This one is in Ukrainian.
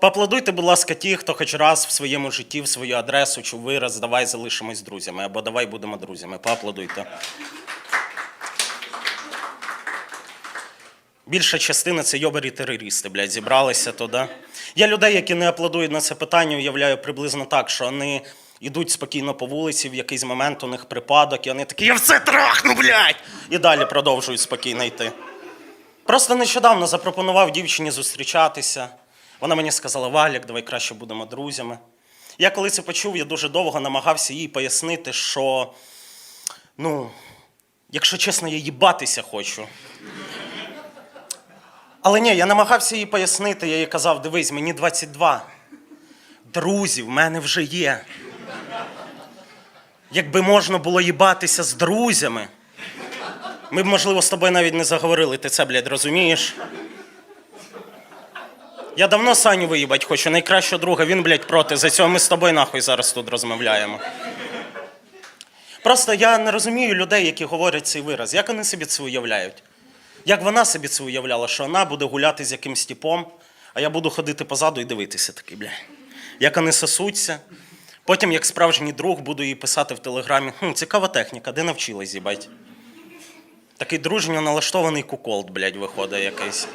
Поаплодуйте, будь ласка, ті, хто хоч раз в своєму житті, в свою адресу чув вираз давай залишимось друзями або давай будемо друзями. Поаплодуйте. Більша частина це йобарі терористи, блядь, зібралися туди. Я людей, які не аплодують на це питання, уявляю приблизно так, що вони йдуть спокійно по вулиці, в якийсь момент у них припадок, і вони такі, я все трахну, блядь! І далі продовжують спокійно йти. Просто нещодавно запропонував дівчині зустрічатися. Вона мені сказала, Валік, давай краще будемо друзями. Я коли це почув, я дуже довго намагався їй пояснити, що, ну, якщо чесно, я їбатися хочу. Але ні, я намагався їй пояснити, я їй казав, дивись, мені 22. Друзів в мене вже є. Якби можна було їбатися з друзями, ми б, можливо, з тобою навіть не заговорили. Ти це, блядь, розумієш? Я давно Саню виїбать хочу, найкращого друга, він, блядь, проти. За цього ми з тобою нахуй зараз тут розмовляємо. Просто я не розумію людей, які говорять цей вираз. Як вони собі це уявляють? Як вона собі це уявляла, що вона буде гуляти з якимсь типом, а я буду ходити позаду і дивитися такий, бля. Як вони сосуться. Потім, як справжній друг, буду їй писати в телеграмі: хм, цікава техніка, де навчилась, їбать. Такий дружньо налаштований куколд, блядь, виходить якийсь.